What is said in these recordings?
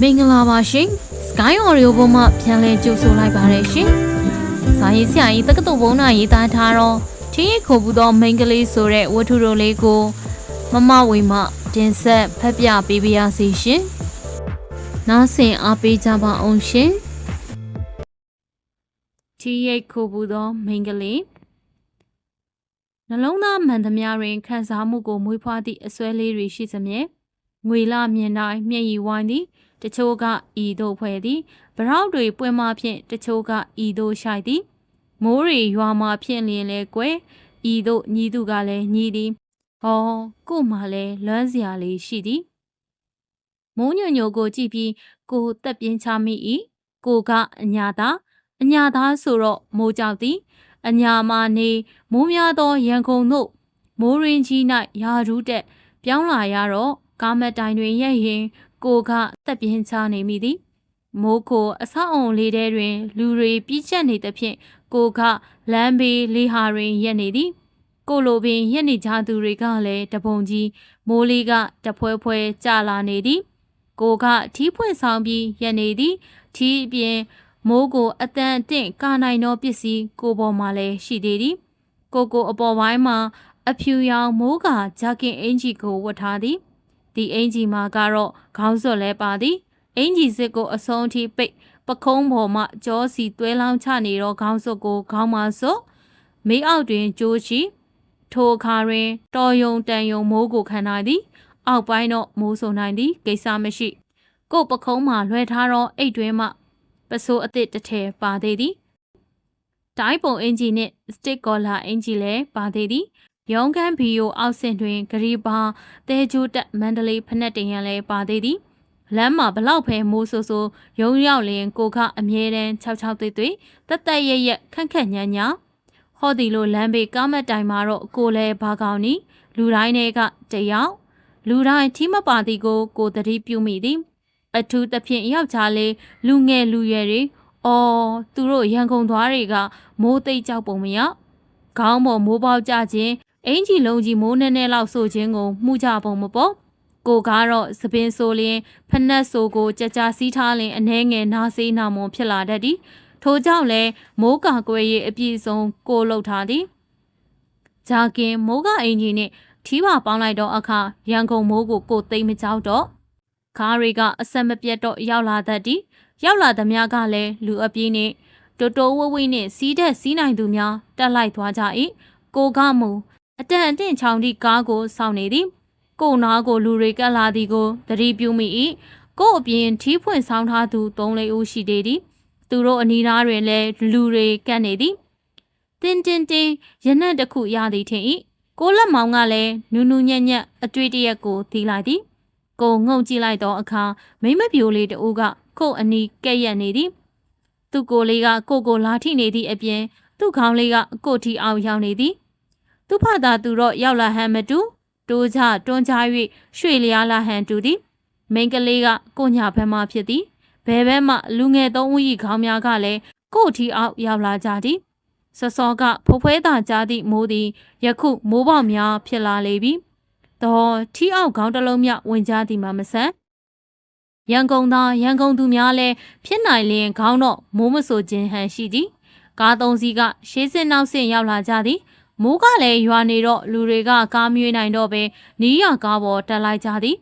မင်္ဂလာပါရှင် Sky Audio ပေါ်မှာပြန်လည်ကြိုဆိုလိုက်ပါရရှင်။ဇာရေးဆရာကြီးတက္ကသိုလ်ဘုံနာရေးသားထားတော့ထင်းရခုဘူးသောမိန်းကလေးဆိုတဲ့ဝတ္ထုတော်လေးကိုမမဝေမတင်ဆက်ဖတ်ပြပေးပါရစေရှင်။နားဆင်အားပေးကြပါအောင်ရှင်။ထင်းရခုဘူးသောမိန်းကလေးနှလုံးသားမှန်သမျှတွင်ခံစားမှုကိုမွေးဖွားသည့်အစွဲလေးတွေရှိသမျှငွေလမြင်တိုင်းမျက်ရည်ဝိုင်းသည် တချို့ကဤသို့ဖွဲ့သည်ဗရောက်တွေပွင့်မှဖြင့်တချို့ကဤသို့ရှိုက်သည်မိုးတွေရွာမှဖြင့်လျင်လဲကွယ်ဤသို့ညီသူကလည်းညီသည်ဟောကို့မှလည်းလွမ်းစရာလေးရှိသည်မိုးညိုညိုကိုကြည့်ပြီးကိုတက်ပြင်းချမိ၏ကိုကအညာသာအညာသာဆိုတော့မိုးကြောက်သည်အညာမနေမိုးများသောရန်ကုန်သို့မိုးရင်းကြီး၌ယာရူးတက်ပြောင်းလာရတော့ကားမက်တိုင်တွင်ရက်ရင် ကိုကတက်ပြင်းချနေမိသည်မိုးကိုအဆောက်အုံလေးထဲတွင် လူတွေပြည့်ကျက်နေသဖြင့်ကိုကလမ်းဘေးလေးဟာတွင်ရက်နေသည် ကိုလိုပင်ရက်နေကြသူတွေကလည်းတပုံကြီးမိုးလေးကတဖွဲဖွဲကြလာနေသည် ကိုကထီးဖွင့်ဆောင်ပြီးရက်နေသည်ထီးအပြင်မိုးကိုအတန်အတင့်ကာနိုင်သောပစ္စည်းကိုပေါ်မှာလည်းရှိသေးသည် ကိုကိုအပေါ်ပိုင်းမှာအဖြူရောင်မိုးကဂျာကင်အင်ဂျီကိုဝတ်ထားသည် ဒီအင်ဂျီမှာကတော့ခေါင်းစွပ်လဲပါသည်အင်ဂျီစစ်ကိုအဆုံးအထိပိတ်ပခုံးပေါ်မှကြောစီသွဲလောင်းချနေတော့ခေါင်းစွပ်ကိုခေါင်းမစွပ်မေးအောက်တွင်ကြိုးချီထိုအခါတွင်တော်ယုံတန်ယုံမိုးကိုခံနိုင်သည် အောက်ပိုင်းတော့မိုးဆိုနိုင်သည်ကိစ္စမရှိ ကို့ပခုံးမှာလွှဲထားတော့အိတ်တွင်မှပစိုးအစ်စ်တစ်ထည်ပါသေးသည်တိုင်းပုံအင်ဂျီနှင့်စတစ်ကောလာအင်ဂျီလည်းပါသေးသည် ရုံးခန်းဘီယိုအောက်ဆင့်တွင်ဂရီဘာတဲကျိုးတက်မန္တလေးဖက်နှက်တင်ရန်လဲပါသေးသည်လမ်းမှာဘလောက်ဖဲမိုးဆိုးဆိုးရုံရောက်လင်ကိုကအမြဲတမ်း66သွေးသွေးတက်တက်ရက်ရက်ခန့်ခန့်ညံ့ညံ့ဟောဒီလိုလမ်းဘေးကားမတ်တိုင်မှာတော့ကိုလဲဘာကောင်းနီလူတိုင်းတွေကတယောက်လူတိုင်းထီးမပါသည်ကိုကိုတတိပြုမိသည် အထူးသဖြင့်ယောက်ျားလေးလူငယ်လူရွယ်တွေအော်သူတို့ရန်ကုန်သွားတွေကမိုးသိပ်ကြောက်ပုံမရခေါင်းပေါ်မိုးပေါက်ကြခြင်း အင်ကြီးလုံးကြီးမိုးနဲနဲလောက်ဆိုခြင်းကိုမှုကြပုံမပေါ်ကိုကတော့သပင်ဆိုလျင်ဖနက်ဆိုကိုကြကြစီးထားလင်အနှဲငယ်နာစေးနာမွန်ဖြစ်လာတတ်သည်ထို့ကြောင့်လဲမိုးကာကွယ်ရေးအပြည့်စုံကိုလှုပ်ထားသည်ဂျာကင်မိုးကအင်ကြီးနှင့်ထီးပါပေါင်းလိုက်တော့အခါရန်ကုန်မိုးကိုကိုသိမ့်မကြောက်တော့ကားတွေကအဆက်မပြတ်တော့ရောက်လာတတ်သည်ရောက်လာသမျှကလည်းလူအပြေးနှင့်တိုးတိုးဝဝိနှင့်စီးတဲ့စီးနိုင်သူများတက်လိုက်သွားကြ၏ကိုကမူ အတန်အတင့်ချောင်းသည့်ကားကိုစောင့်နေသည်ကိုနာကိုလူတွေကပ်လာသည်ကိုသတိပြုမိ၏ကိုအပြင်ထီးဖွင့်ဆောင်ထားသူ၃လေးဦးရှိသေးသည် သူတို့အနီးသားတွင်လည်းလူတွေကပ်နေသည်တင်းတင်းတင်းရနက်တစ်ခုရသည်ထင်၏ကိုလက်မောင်ကလည်းနူးနူးညံ့ညံ့အတွေ့တရက်ကိုသီးလိုက်သည်ကိုငုံကြည့်လိုက်တော့အခါမိမပြိုလေးတဦးကကို့အနီးကဲ့ရက်နေသည်သူ့ကိုယ်လေးကကို့ကိုလာထိနေသည့်အပြင်သူ့ခေါင်းလေးကကို့ထီအောင်ရောက်နေသည် သူ့ဖသာသူတော့ရောက်လာဟန်မတူတိုးကြတွန်းချ၍ရွှေလျားလာဟန်တူသည်မိန်းကလေးကကို့ညာဘက်မှဖြစ်သည်ဘဲဘဲမှလူငယ်သုံးဦး၏ခေါင်းများကလည်းကို့ထီအောင်ရောက်လာကြသည်စောစောကဖိုးဖွဲသာကြားသည့်မိုးသည်ယခုမိုးပေါက်များဖြစ်လာလေပြီတော့ထီအောက်ခေါင်းတစ်လုံးမြဝင်ကြသည်မှာမဆန်ရန်ကုန်သားရန်ကုန်သူများလည်းဖြစ်နိုင်လျင်ခေါင်းတော့မိုးမဆိုခြင်းဟန်ရှိသည်ကားသုံးစီးကရှေးစစ်နောက်ဆင့်ရောက်လာကြသည် မိုးကလည်းရွာနေတော့လူတွေကကားမြွေးနိုင်တော့ပဲနီးရကားပေါ်တက်လိုက်ကြသည်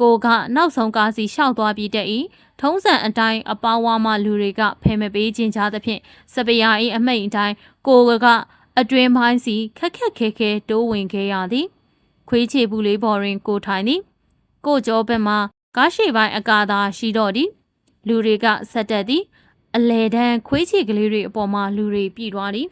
ကိုကနောက်ဆုံးကားစီရှောက်သွားပြီးတက်၏ထုံးစံအတိုင်းအပေါင်းဝါမှလူတွေကဖယ်မပေးခြင်းကြသဖြင့်စပရာ၏အမိန်အတိုင်းကိုကအတွင်ပိုင်းစီခက်ခက်ခဲခဲတိုးဝင်ခဲ့ရသည် ခွေးချေဘူးလေးပေါ်တွင်ကိုထိုင်သည်ကိုကျော်ဘက်မှကားရှိပိုင်းအကာသာရှိတော့သည်လူတွေကဆက်တက်သည် အလဲတန်းခွေးချေကလေးတွေအပေါ်မှာလူတွေပြည်သွားသည်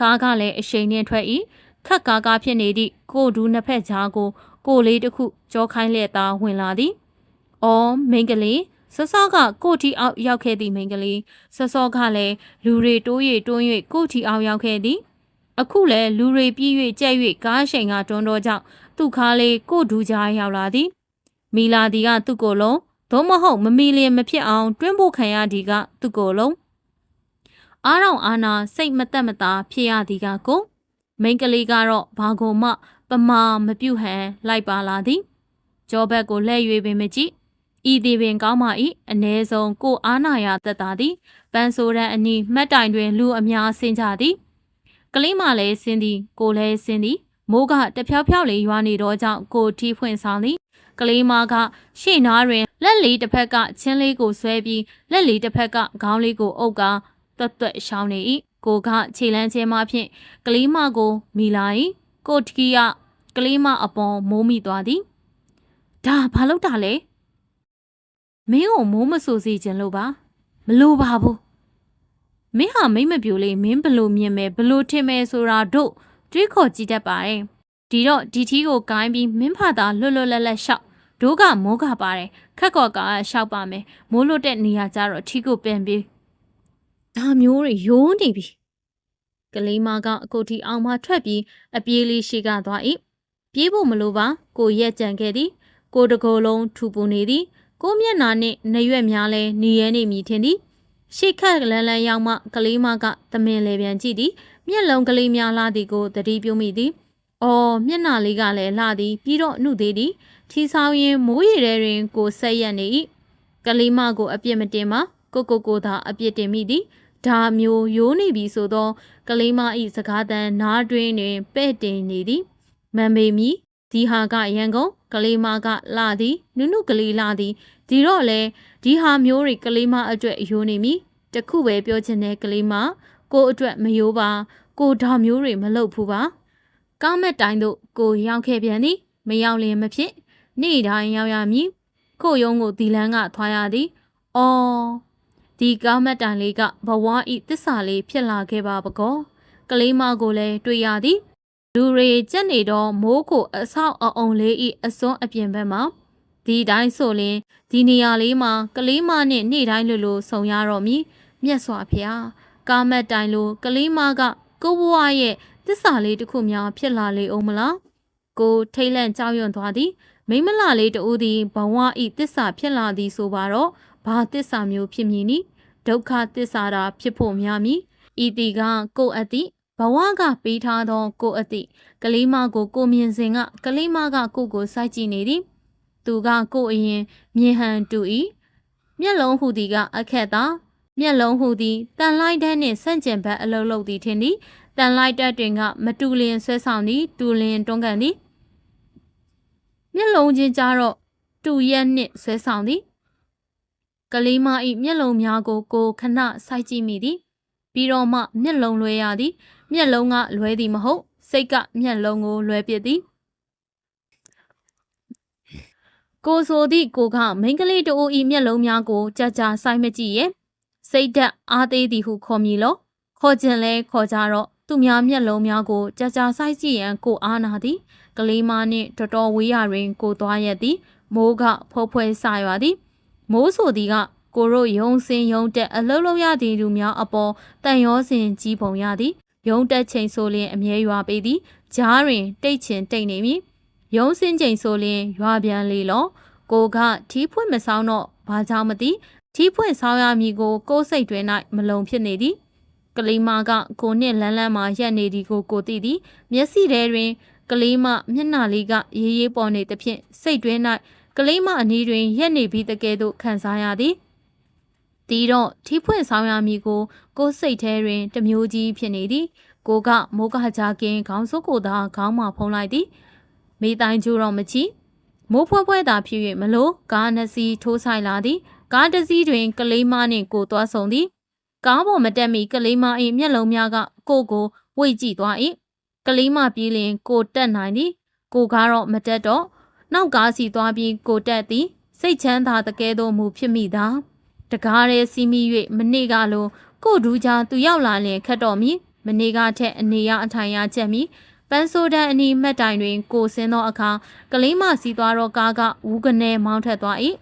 ကားကလည်းအရှိန်နှင့်ထွက်၏ခက်ကားကားဖြစ်နေသည့်ကိုဒူးနှစ်ဖက်ကြားကို ကိုလေးတစ်ခုကြောခိုင်းလျက်သားဝင်လာသည်။အော်မိန်းကလေးဆော့ဆော့ကကိုတီအောက်ရောက်ခဲ့သည့်မိန်းကလေးဆော့ဆော့ကလည်းလူတွေတိုး၍တွန်း၍ကိုတီအောက်ရောက်ခဲ့သည်။အခုလည်းလူတွေပြေး၍ကြက်၍ကားရှိန်ကတွန်းတော့ကြောင့်သူ့ခါလေးကိုဒူးကြားရောက်လာသည်။မီလာဒီကသူ့ကိုယ်လုံးသို့မဟုတ်မမီလျင်မဖြစ်အောင်တွင်းဖို့ခံရသည်ကသူ့ကိုယ်လုံး အားတော့အာနာစိတ်မသက်မသာဖြစ်ရသည်ကကိုမိန်းကလေးကတော့ဘာကိုမှ ပမာမပြုတ်ဟန်လိုက်ပါလာသည်ကြောဘက်ကိုလှည့်၍ပင်မကြည့်ဤသည်ပင်ကောင်းပါ၏အ ਨੇ ဆုံးကိုအားနာရသက်သာသည်ပန်းဆိုးရန်အနီးမှတ်တိုင်တွင်လူအများဆင်းကြသည်ကလေးမလည်းဆင်းသည်ကိုလည်းဆင်းသည်မိုးကတဖြောက်ဖြောက်လေးရွာနေတော့ကြောင့်ကိုထီးဖွင့်ဆောင်သည်ကလေးမကရှေ့နားတွင်လက်လေးတစ်ဖက်ကချင်းလေးကိုဆွဲပြီးလက်လေးတစ်ဖက်ကခေါင်းလေးကိုအုပ်ကာ တွတ်တွတ်ရှောင်းနေ၏ကိုကခြေလန်းချဲမှဖြင့်ကလေးမကိုမိလာ၏ကိုထီးကကလေးမအပေါ်မိုးမိသွားသည်ဒါဘာလို့တာလဲမင်းကိုမိုးမဆူစီခြင်းလို့ပါမလို့ပါဘူးမင်းဟာမိမ့်မပြိုလေးမင်းဘလို့မြင်မယ်ဘလို့ထင်မယ်ဆိုတာတို့တွေးခေါ်ကြည့်တတ်ပါတယ်ဒီတော့ဒီထီးကိုဂိုင်းပြီးမင်းဖသာလွတ်လွတ်လပ်လပ်ရှောက်တို့ကမိုးကပါတယ်ခက်ကော်ကရှောက်ပါမယ်မိုးလွတ်တဲ့နေရာကျတော့ထီးကိုပင်ပြီး ဒါမျိုးတွေယိုးနေပြီကလေးမကအကိုတီအောင်မှထွက်ပြီးအပြေးလေးရှိကသွား၏ပြေးဖို့မလိုပါကိုရက်ကြံခဲ့သည် ကိုတကိုယ်လုံးထူပူနေသည် ကိုမျက်နာနှင့်နှရွက်များလဲနေရဲနေမည်ထင်သည်ရှေ့ခက်လန်းလန်းရောက်မှကလေးမကသမင်လေပြန်ကြည့်သည် မျက်လုံးကလေးများလာသည်ကိုသတိပြုမိသည်အော်မျက်နာလေးကလည်းလာသည်ပြီးတော့နှုတ်သေးသည်ထီဆောင်ရင်မိုးရည်ထဲတွင်ကိုဆက်ရက်နေ၏ကလေးမကိုအပြစ်မတင်မှကိုကိုကိုသာအပြစ်တင်မိသည် ဒါမျိုးရိုးနေပြီဆိုသော ကလေးမ၏စကားတန်နားတွင်တွင်ပဲ့တင်နေသည်မန်ပေမီဒီဟာကရန်ကုန်ကလေးမကလာသည်နုနုကလေးလာသည်ဒီတော့လေဒီဟာမျိုးတွေကလေးမအတွက်ယိုးနေပြီတခုပဲပြောချင်တဲ့ကလေးမကိုအတွက်မယိုးပါကိုဒါမျိုးတွေမလုပ်ဘူးပါကောင်းမက်တိုင်းတို့ကိုရောက်ခဲ့ပြန်သည်မရောက်လျင်မဖြစ် နေ့တိုင်းရောက်ရမည်ကိုယုံကိုဒီလန်းကထွားရသည်အော် ဒီကောင်းမက်တိုင်လေးကဘဝဤတစ္ဆာလေးဖြစ်လာခဲ့ပါပကောကလေးမကိုလည်းတွေ့ရသည်လူတွေကြက်နေတော့မိုးကိုအဆောက်အအုံလေးဤအစွန်းအပြင်ဘက်မှာဒီတိုင်းဆိုရင်ဒီနေရာလေးမှာကလေးမနဲ့နေ့တိုင်းလိုလိုဆုံရတော့မည်မြတ်စွာဘုရားကာမတ်တိုင်လိုကလေးမကကိုဘွားရဲ့တစ္ဆာလေးတစ်ခုများဖြစ်လာလေအောင်မလားကိုထိတ်လန့်ကြောက်ရွံ့သွားသည်မိမလာလေးတူသည်ဘဝဤတစ္ဆာဖြစ်လာသည်ဆိုပါတော့ ဘာတစ္ဆာမျိုးဖြစ်မည်နိဒုက္ခတစ္ဆာတာဖြစ်ဖို့များမည်ဤတီကကိုအပ်သည်ဘဝကပေးထားသောကိုအသည့်ကလေးမကိုကိုမြင်စဉ်ကကလေးမကကိုကိုစိုက်ကြည့်နေသည်သူကကိုအရင်မြင်ဟန်တူ၏မျက်လုံးဟူသည်ကအခက်သာမျက်လုံးဟူသည်တန်လိုက်တဲ့နှင့်ဆန့်ကျင်ဘက်အလုံးလုံးသည်ထင်သည်တန်လိုက်တဲ့တွင်ကမတူလျင်ဆွဲဆောင်သည်တူလျင်တွန်းကန်သည်မျက်လုံးချင်းကြတော့တူရက်နှင့်ဆွဲဆောင်သည် ကလေးမ၏မျက်လုံးများကိုကိုခဏစိုက်ကြည့်မိသည်ပြီးတော့မှမျက်လုံးလွဲရသည် မျက်လုံးကလွဲသည်မဟုတ် စိတ်ကမျက်လုံးကိုလွဲပစ်သည်ကိုဆိုသည့်ကိုကမိန်းကလေးတူဤမျက်လုံးများကိုကြာကြာဆိုင်မကြည့်ရဲ့စိတ်ဓာတ်အားသေးသည်ဟုခေါ်မည်လောခေါ်ခြင်းလဲခေါ်ကြတော့သူများမျက်လုံးများကိုကြာကြာဆိုင်ကြည့်ရန်ကိုအားနာသည် ကလေးမနှင့်တော်တော်ဝေးရတွင်ကိုသွားရက်သည်မိုးကဖောဖွဲဆရွာသည် မိုးဆိုသည်ကကိုရိုယုံစင်ယုံတက်အလုံးလုံးရသည်လူများအပေါ်တန်ရောစင်ကြီးပုံရသည်ယုံတက်ချိန်ဆိုလျင်အမြဲရွာပေသည်ဂျားတွင်တိတ်ချင်တိတ်နေမည်ယုံစင်ချိန်ဆိုလျင်ရွာပြန်လေလောကိုကထီးဖွင့်မဆောင်တော့ဘာကြောင့်မသိထီးဖွင့်ဆောင်ရမည်ကိုကိုယ်စိတ်တွင်၌မလုံဖြစ်နေသည်ကလေးမကကိုနှင့်လန်းလန်းမှရက်နေသည်ကိုကိုသိသည်မျက်စိထဲတွင်ကလေးမမျက်နှာလေးကရေးရေးပေါ်နေသဖြင့်စိတ်တွင်၌ ကလေးမအနီးတွင်ရက်နေပြီးတကယ်သို့ခံစားရသည်ဒီတော့ထီးဖွင့်ဆောင်ရမည်ကို ကိုယ်စိတ်ထဲတွင်တမျိုးကြီးဖြစ်နေသည် ကိုကမိုးကကြကင်းခေါင်းစုပ်ကိုသာခေါင်းမှဖုံးလိုက်သည်မိတိုင်းကျိုးတော့မချီမိုးဖွဲဖွဲသာဖြစ်၍မလို့ကားနှစ်စီးထိုးဆိုင်လာသည်ကားတစ်စီးတွင် ကလေးမနှင့်ကိုသွားဆုံသည်ကားပေါ်မတက်မီကလေးမ၏မျက်လုံးများကကိုကိုဝိတ်ကြည့်သွား၏ကလေးမပြေးလျင်ကိုတက်နိုင်သည်ကိုကားတော့မတက်တော့ နောက်ကားစီသွားပြီးကိုတက်သည်စိတ်ချမ်းသာတကယ်တော့မူဖြစ်မိသာတကားရဲစီးမိ၍မနေ့ကလိုကိုဒူးချာသူရောက်လာလျင်ခတ်တော်မီမနေ့ကထက်အနေရအထိုင်ရချက်မီပန်းဆိုးတန်းအနီးမှတ်တိုင်တွင်ကိုဆင်းသောအခါကလေးမစီးသွားတော့ကားကဝူးကနေမောင်းထက်သွား၏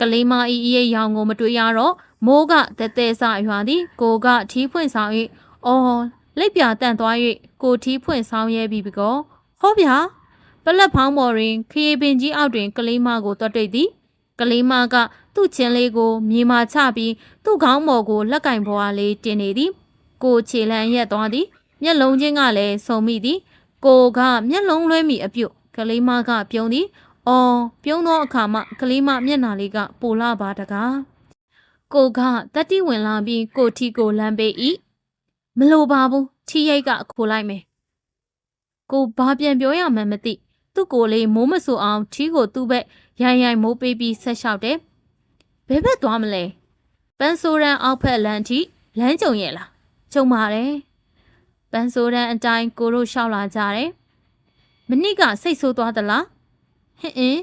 ကလေးမဤဤရဲ့ရောင်ကိုမတွေ့ရတော့မိုးကတသက်ဆရွာသည်ကိုကထီးဖွင့်ဆောင်၏အော်လက်ပြတန့်သွား၍ကိုထီးဖွင့်ဆောင်ရဲပြီပကောဟောဗျာ ပလက်ဖောင်းပေါ်တွင်ခရီးပင်ကြီးအောက်တွင်ကလေးမကိုတွတ်တွေ့သည်ကလေးမကသူ့ချင်းလေးကိုမြေမာချပြီးသူ့ခေါင်းပေါ်ကိုလက်ကင်ပေါ်အားလေးတင်နေသည်ကိုခြေလန်းရက်သွားသည်မျက်လုံးချင်းကလည်းစုံမိသည်ကိုကမျက်လုံးလွှဲမိအပြုတ်ကလေးမကပြုံးသည်။အော်ပြုံးသောအခါမှကလေးမမျက်နှာလေးကပိုလာပါတကား။ကိုကတတိဝင်လာပြီးကိုထီကိုလမ်းပေး၏။မလိုပါဘူးထီရိတ်ကခိုလိုက်မယ်။ကိုဘာပြန်ပြောရမှန်းမသိ သူ့ကိုယ်လေးမိုးမဆူအောင်ထီကိုသူ့ဘက်ရိုင်ရိုင်မိုးပေးပြီးဆက်လျှောက်တယ်။ဘယ်ဘက်သွားမလဲ။ပန်းဆိုးရန်အောက်ဖက်လမ်းထိလမ်းကြုံရဲ့လား။ကြုံပါတယ်။ပန်းဆိုးရန်အတိုင်းကိုတို့ရှောက်လာကြတယ်။မနစ်ကစိတ်ဆိုးသွားသလား။ဟင်အင်း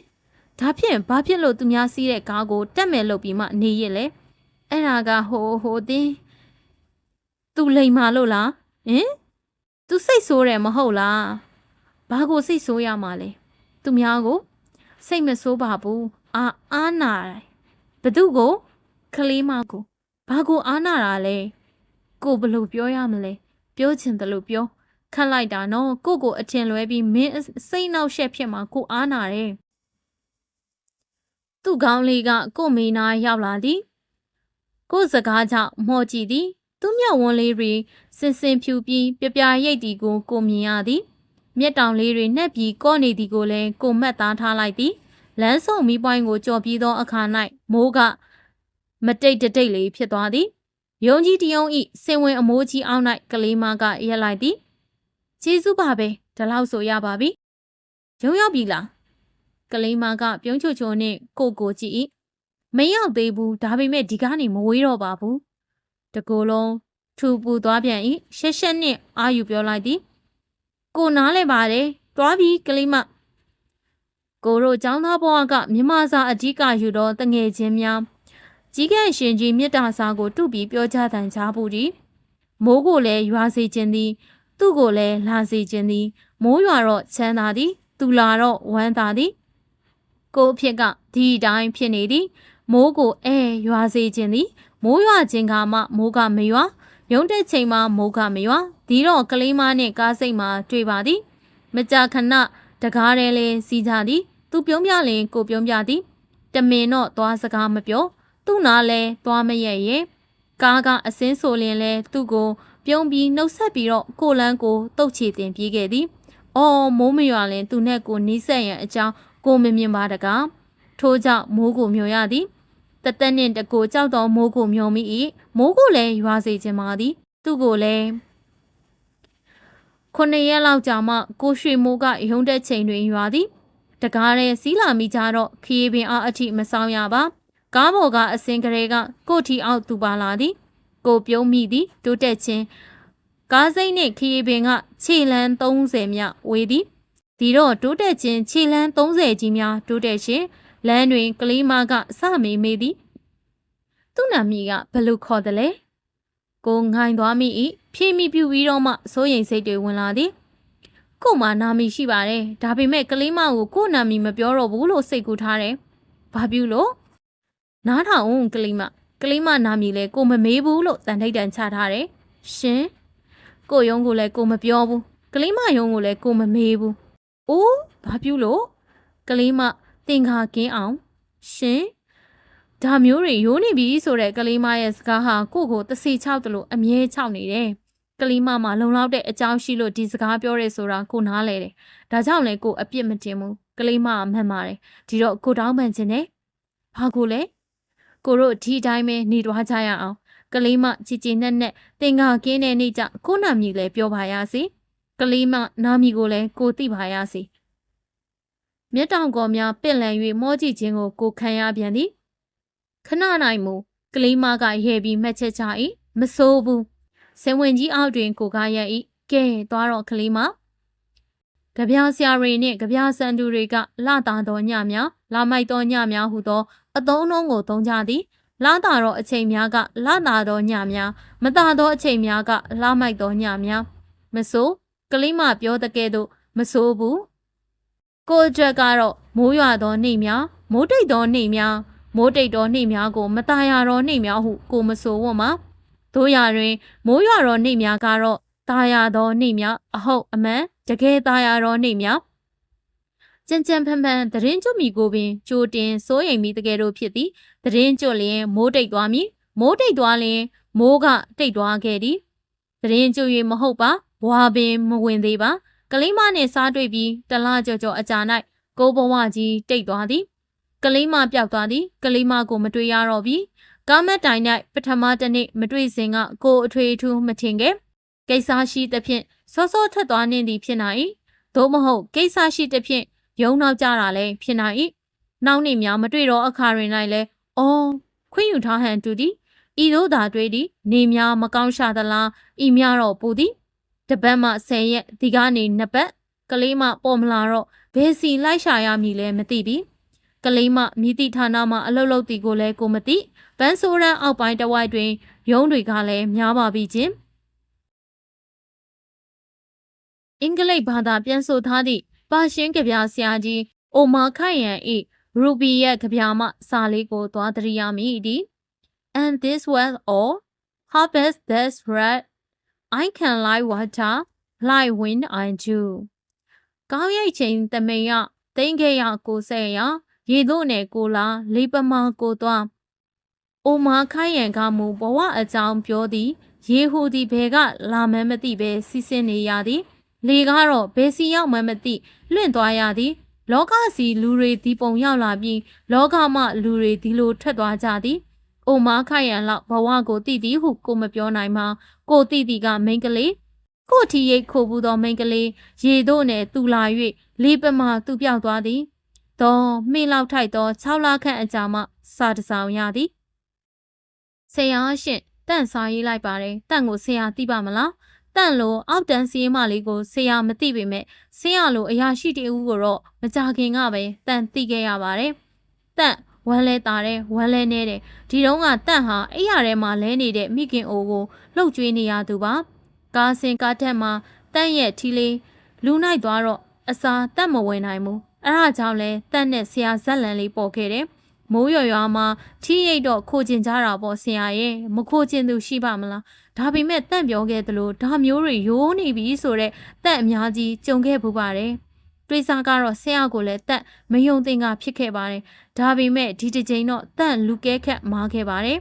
ဒါဖြင့်ဘာဖြစ်လို့သူများစီးတဲ့ကားကိုတက်မယ်လို့ပြီးမှနေရလဲ။အဲ့ဒါကဟိုဟိုတင်းသူလိမ်မာလို့လား။ဟင်သူစိတ်ဆိုးတယ်မဟုတ်လား။ ဘာကိုစိတ်ဆိုးရမှာလဲ။သူများကို စိတ်မဆိုးပါဘူးအာအားနာတယ်ဘသူကိုကလေးမကိုဘာကိုအားနာတာလဲကိုဘယ်လို့ပြောရမလဲပြောချင်တယ်လို့ပြောခတ်လိုက်တာနော်ကိုကိုအထင်လွဲပြီးမင်းစိတ်နှောက်ရှက်ဖြစ်မှာကိုအားနာတယ်သူ့ကောင်းလေးကကိုမေနာရောက်လာသည်ကိုစကားကြောင့်မော်ကြည့်သည် သူ့မျက်ဝန်းလေးတွေစင်စင်ဖြူပြီးပြပြရိတ်တီကိုကိုမြင်ရသည် မျက်တောင်လေးတွေနှက်ပြီးကော့နေသည်ကိုလည်းကိုမှတ်သားထားလိုက်သည်လမ်းဆုံမီးပွိုင်းကိုကြော်ပြီးသောအခါ၌မိုးကမတိတ်တတိတ်လေးဖြစ်သွားသည်ယုံကြည်တယုံဤစင်ဝင်အမိုးကြီးအောက်၌ကလေးမကရက်လိုက်သည်ကျေးဇူးပါပဲဒီလောက်ဆိုရပါပြီရုံရောက်ပြီလားကလေးမကပြုံးချွချိုနှင့်ကိုကိုကြည့်၏မရောက်သေးဘူးဒါပေမဲ့ဒီကားနေမဝေးတော့ပါဘူးတကူလုံးထူပူသွားပြန်၏ရှက်ရှက်နှင့်အာယူပြောလိုက်သည် ကိုနားလဲပါတယ်တွားပြီကလေးမကိုတို့ចောင်းသားဘဝကမြမစာအဓိကယူတော့တငယ်ချင်းများကြီးကဲ့ရှင်ကြီးမြတ်တာစာကိုတုပြီးပြောကြတန်ချဘူးဒီမိုးကိုလည်းရွာစေခြင်းသည် သူ့ကိုလည်းလာစေခြင်းသည် မိုးရွာတော့ချမ်းသာသည် သူလာတော့ဝမ်းသာသည် ကိုအဖြစ်ကဒီအတိုင်းဖြစ်နေသည်မိုးကိုအဲရွာစေခြင်းသည် မိုးရွာခြင်းကမှမိုးကမရွာ ရုံးတဲ့ချိန်မှာမိုးကမရွာဒီတော့ကလေးမနဲ့ကားစိတ်မှာတွေ့ပါသည် မကြာခဏတကားရဲလဲစီးကြသည် သူပြုံးပြလင်ကိုပြုံးပြသည်တမင်တော့သွားစကားမပြောသူ့နာလဲသွားမရဲ့ရဲ့ကားကအစင်းဆိုလင်လဲသူ့ကို ပြုံးပြီးနှုတ်ဆက်ပြီးတော့ကိုလန်းကိုတုတ်ချေတင်ပြေးခဲ့သည်။အော်မိုးမရွာလင်သူနဲ့ကိုနီးဆက်ရန်အကြောင်းကိုမမြင်ပါတကားထို့ကြောင့်မိုးကိုမျောရသည် တသက်နှင့်တကိုကြောက်တော်မိုးကိုမျောမိ၏မိုးကိုလည်းရွာစေခြင်းပါသည် သူ့ကိုလည်းခုနှစ်ရက်လောက်ကြာမှကိုရွှေမိုးကရုံးတဲ့ချိန်တွင်ရွာသည်တကားရဲစီးလာမိကြတော့ခရီးပင်အားအထိမဆောင်ရပါကားပေါ်ကအစင်ကလေးကကိုထီအောင်သူပါလာသည် ကိုပြုံးမိသည်တိုးတက်ခြင်းကားစိမ့်နှင့်ခရီးပင်ကခြေလန်း30မြဝေးသည်ဒီတော့တိုးတက်ခြင်းခြေလန်း30ကြီးများတိုးတက်ခြင်း လမ်းတွင်ကလေးမကအစမေးမေးသည်သူ့နာမည်ကဘယ်လိုခေါ်တယ်လဲကိုငိုင်သွားမိ၏ဖြည့်မိပြူပြီးတော့မှစိုးရိမ်စိတ်တွေဝင်လာသည်ကို့မှာနာမည်ရှိပါတယ်ဒါပေမဲ့ကလေးမကိုကို့နာမည်မပြောတော့ဘူးလို့စိတ်ကူထားတယ်ဘာပြုလို့နားထောင်ဦးကလေးမကလေးမနာမည်လဲကိုမမေးဘူးလို့တန်ထိတ်တန်ချထားတယ်ရှင်ကို့ယုံကိုလည်းကိုမပြောဘူးကလေးမယုံကိုလည်းကိုမမေးဘူးအိုးဘာပြုလို့ကလေးမ တင်ခါကင်းအောင်ရှင်ဒါမျိုးတွေရိုးနေပြီဆိုတဲ့ကလေးမရဲ့စကားဟာကို့ကိုတစီချောက်တယ်လို့အမြဲချောက်နေတယ်။ကလေးမမှာလုံလောက်တဲ့အကြောင်းရှိလို့ဒီစကားပြောရဲဆိုတာကိုနားလဲတယ်။ဒါကြောင့်လဲကိုအပြစ်မတင်ဘူး။ကလေးမကမှန်ပါတယ်။ဒီတော့ကိုတောင်းပန်ခြင်းနဲ့ဘာကိုလဲ။ကိုတို့ဒီတိုင်းပဲနေသွားကြရအောင်။ကလေးမကြည်ကြည်နက်နက်တင်ကာကင်းတဲ့နေ့ကျကိုနာမည်လဲပြောပါရစေ။ကလေးမနာမည်ကိုလဲကိုသိပါရစေ။ မျက်တောင်ကော်များပင့်လန်၍မောကြည့်ခြင်းကိုကိုခံရပြန်သည်ခဏနိုင်မူကလေးမကရဲပြီးမှတ်ချက်ချ၏မစိုးဘူးဆင်ဝင်ကြီးအောက်တွင်ကိုကရက်၏ကဲသွားတော့ကလေးမကြပြားဆရာတွေနှင့်ကြပြားစံသူတွေကလာတာသောညများလာမိုက်သောညများဟုသောအသုံးနှုန်းကိုသုံးကြသည်လာတာသောအချိန်များကလာတာသောညများမတာသောအချိန်များကလာမိုက်သောညများမဆိုးကလေးမပြောတဲ့ကဲ့သို့မဆိုးဘူး ကိုအတွက်ကတော့မိုးရွာသောနေ့များမိုးတိတ်သောနေ့များမိုးတိတ်သောနေ့များကိုမตายရသောနေ့များဟုကိုမဆိုဝတ်မှာတို့ရတွင် မိုးရွာသောနေ့များကတော့ตายရသောနေ့များအဟုတ်အမှန်တကယ်ตายရသောနေ့များကြံကြံဖန်ဖန်တရင်ကျွတ်မီကိုပင်ကြိုတင်စိုးရိမ်မိတကယ်လို့ဖြစ်သည်တရင်ကျွတ်လျင်မိုးတိတ်သွားမည်မိုးတိတ်သွားလျင်မိုးကတိတ်သွားခဲ့သည်တရင်ကျွတ်၍မဟုတ်ပါဘွာပင်မဝင်သေးပါ ကလေးမနှင့်စားတွေ့ပြီးတလားကြော်ကြော်အကြာ၌ကိုဘဝကြီးတိတ်သွားသည်ကလေးမပျောက်သွားသည်ကလေးမကိုမတွေ့ရတော့ပြီကားမက်တိုင်၌ပထမတစ်နေ့မတွေ့စဉ်ကကိုအထွေထူးမထင်ခဲ့ကိစ္စရှိသဖြင့်စောစောထွက်သွားနေသည်ဖြစ်နိုင်သို့မဟုတ်ကိစ္စရှိသဖြင့်ယုံနောက်ကြတာလည်းဖြစ်နိုင်နောက်နေ့များမတွေ့တော့အခါတွင်၌လည်းအော်ခွင့်ယူထားဟန်တူသည်ဤတို့သာတွေ့သည်နေများမကောင်းရှာသလားဤများတော့ပူသည် တပတ်မှ10ရက်ဒီကနေနှစ်ပတ်ကလေးမပေါ်မလာတော့ဘယ်စီလိုက်ရှာရမည်လဲမသိပြီကလေးမမြည်တိဌာနမှာအလုတ်လုတ်တီကိုလည်းကိုမသိပန်းဆိုးရန်အောက်ပိုင်းတစ်ဝိုက်တွင်ရုံးတွေကလည်းများပါပြီချင်းအင်္ဂလိပ်ဘာသာပြန်ဆိုထားသည့်ပါရှင်းကြပြဆရာကြီးအိုမာခိုင်ရန်ဤရူဘီရဲ့ကြပြမှစာလေးကိုသွားတရိယာမိဒီ and this was all harvest this red I can like water like wind I do ကောင်းရိတ်ချိန်တမိန်ရတိန်ခဲ့ရကိုဆဲရရေတို့နယ်ကိုလာလေးပမာကိုသွားအိုမာခိုင်ရန်ကမူဘဝအကြောင်းပြောသည် ရေဟူသည်ဘဲကလာမန်းမသိပဲစီးဆင်းနေရသည် လေကတော့ဘယ်စီရောက်မှန်းမသိလွင့်သွားရသည် လောကစီလူတွေဒီပုံရောက်လာပြီးလောကမှလူတွေဒီလိုထွက်သွားကြသည်။ အိုမားခိုင်ရန်လောက်ဘဝကိုတည်သည်ဟုကိုမပြောနိုင်မှာကိုတည်သည်ကမိန်ကလေးကိုထီရိတ်ခိုဘူးသောမိန်ကလေးရေတို့နယ်တူလာ၍လေးပမာသူပြောက်သွားသည်။တော့မိလောက်ထိုက်သော6လခန့်အကြာမှစာတစောင်ရသည်။ဆရာရှင်တန့်စာရေးလိုက်ပါတယ်။တန့်ကိုဆရာသိပါမလား။တန့်လိုအောက်တန်းစီးမလေးကိုဆရာမသိပေမဲ့ဆရာလိုအရာရှိတဦးကိုတော့မကြခင်ကပဲတန့်သိခဲ့ရပါတယ်။တန့် ဝမ်းလဲတာတယ်ဝမ်းလဲနေတယ်ဒီတော့ကတန့်ဟာအဲ့ရထဲမှာလဲနေတဲ့မိခင်အိုကိုလှုပ်ကြွေးနေရသူပါကားစင်ကားထက်မှာတန့်ရဲ့ထီလေးလူနိုင်သွားတော့အစာတန့်မဝင်နိုင်ဘူးအဲ့ဒါကြောင့်လဲတန့်နဲ့ဆရာဇက်လန်လေးပေါ်ခဲ့တယ်မိုးရွာရွာမှာထီရိတ်တော့ခိုကျင်ကြတာပေါ့ဆရာရဲ့မခိုကျင်သူရှိပါမလားဒါပေမဲ့တန့်ပြောခဲ့သလိုဒါမျိုးတွေရိုးနေပြီဆိုတော့တန့်အများကြီးကြုံခဲ့ပူပါတယ် တွေးစားကတော့ဆရာကိုလည်းတန့်မယုံသင်ကဖြစ်ခဲ့ပါတယ်ဒါပေမဲ့ဒီတစ်ချိန်တော့တန့်လူကဲခတ်မားခဲ့ပါတယ်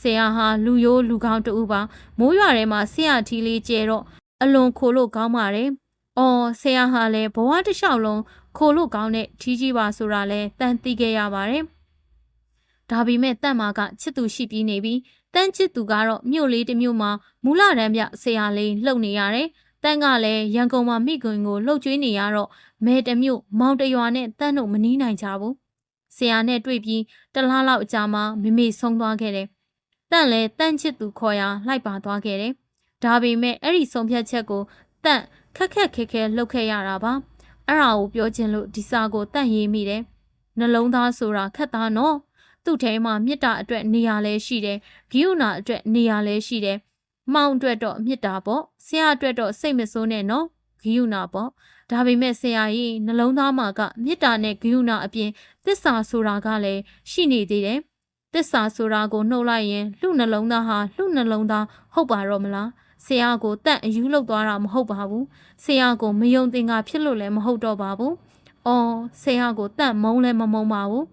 ဆရာဟာလူရိုးလူကောင်းတူပါမိုးရွာထဲမှာဆရာထီလေးကျဲတော့အလွန်ခိုလို့ကောင်းပါတယ်အော်ဆရာဟာလည်းဘဝတစ်လျှောက်လုံးခိုလို့ကောင်းတဲ့ထီးကြီးပါဆိုတာလဲတန်သိခဲ့ရပါတယ်။ဒါပေမဲ့တန့်မာကချစ်သူရှိပြီးနေပြီ။တန့်ချစ်သူကတော့မြို့လေးတစ်မြို့မှာမူလတန်းပြဆရာလေးလှုပ်နေရတယ်။ တန့်ကလည်းရန်ကုန်မှာမိကွင်ကိုလှုပ်ကျွေးနေရတော့မဲတစ်မြို့မောင်တရွာနဲ့တန့်တို့မနီးနိုင်ကြဘူး။ဆရာနဲ့တွေ့ပြီးတလားလောက်အကြာမှမမေဆုံးသွားခဲ့တယ်။တန့်လည်းတန့်ချစ်သူခေါ်ရလိုက်ပါသွားခဲ့တယ်။ဒါပေမဲ့အဲ့ဒီဆုံးဖြတ်ချက်ကိုတန့်ခက်ခက်ခဲခဲလှုပ်ခဲ့ရတာပါ။အဲ့ဒါကိုပြောချင်လို့ဒီစာကိုတန့်ရေးမိတယ်။နှလုံးသားဆိုတာခက်သားနော်။သူ့ထဲမှာမေတ္တာအတွက်နေရာလဲရှိတယ်။ဂိယုဏအတွက်နေရာလဲရှိတယ်။ မောင်အတွက်တော့မေတ္တာပေါ့။ဆရာအတွက်တော့စိတ်မဆိုးနဲ့နော်။ဂိယုဏပေါ့။ဒါပေမဲ့ဆရာကြီးနှလုံးသားမှာကမေတ္တာနဲ့ဂိယုဏအပြင်သစ္စာဆိုတာကလည်းရှိနေသေးတယ်။သစ္စာဆိုတာကိုနှုတ်လိုက်ရင်လူနှလုံးသားဟာလူနှလုံးသားဟုတ်ပါတော့မလား။ဆရာကိုတန့်အယူလောက်သွားတာမဟုတ်ပါဘူး။ဆရာကိုမယုံသင်္ကာဖြစ်လို့လည်းမဟုတ်တော့ပါဘူး။အော်ဆရာကိုတန့်မုန်းလည်းမမုန်းပါဘူး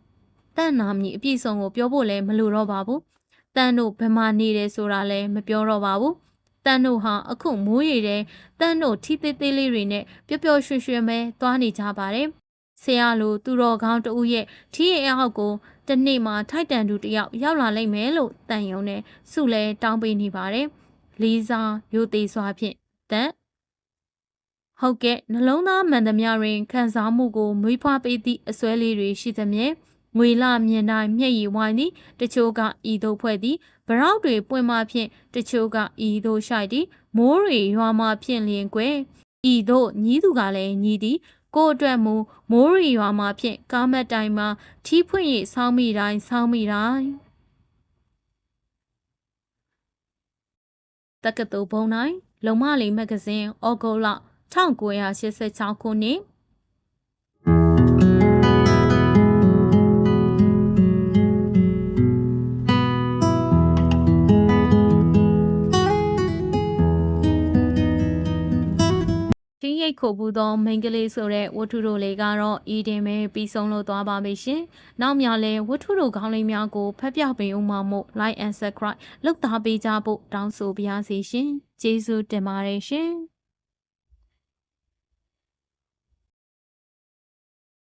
။တန့်နာမည်အပြည့်စုံကိုပြောဖို့လည်းမလိုတော့ပါဘူး။ တန့်တို့ဘယ်မှာနေတယ်ဆိုတာလည်းမပြောတော့ပါဘူး။တန်းတို့ဟာအခုမိုးရေတဲ့တန်းတို့ထီးသေးသေးလေးတွေနဲ့ပျော်ပျော်ရွှင်ရွှင်ပဲသွားနေကြပါတယ်။ဆရာလိုသူတော်ကောင်းတဦးရဲ့ထီးရဲ့အောက်ကိုတနေ့မှထိုက်တန်သူတယောက်ရောက်လာလိမ့်မယ်လို့တန်ယုံနဲ့စုလဲတောင်းပေးနေပါတယ်။လေးစားရိုသေစွာဖြင့်တန်ဟုတ်ကဲ့နှလုံးသားမှန်သမျှတွင်ခံစားမှုကိုမွေးဖွားပေးသည့်အစွဲလေးတွေရှိသမျှ ငွေလမြင်တိုင်းမျက်ရည်ဝိုင်းသည်တချို့ကဤသို့ဖွဲ့သည်ဗရောက်တွေပွင့်မှဖြင့်တချို့ကဤသို့ရှိုက်သည်မိုးတွေရွာမှဖြင့်လျင်ကွယ်ဤသို့ညီးသူကလည်းညီးသည်ကို့အတွက်မူမိုးရီရွာမှဖြင့်ကားမတ်တိုင်မှာထီးဖွင့်ရဆောင်းမိတိုင်းဆောင်းမိတိုင်းတက္ကသိုလ်ဘုံတိုင်းလုံမလီမဂ္ဂဇင်းဩဂုတ်လ1986ခုနှစ် ရိတ်ခုဘူးသောမိန်းကလေးဆိုတဲ့ဝတ္ထုတို့လေးကတော့ဤတင်ပဲပြီးဆုံးလို့သွားပါမယ်ရှင်။နောက်များလဲဝတ္ထုတို့ခေါင်းလေးများကိုဖတ်ပြပေးဦးမှာမို့ like and subscribe လုပ်သားပေးကြဖို့တောင်းဆိုပါရစေရှင်။ကျေးဇူးတင်ပါတယ်ရှင်။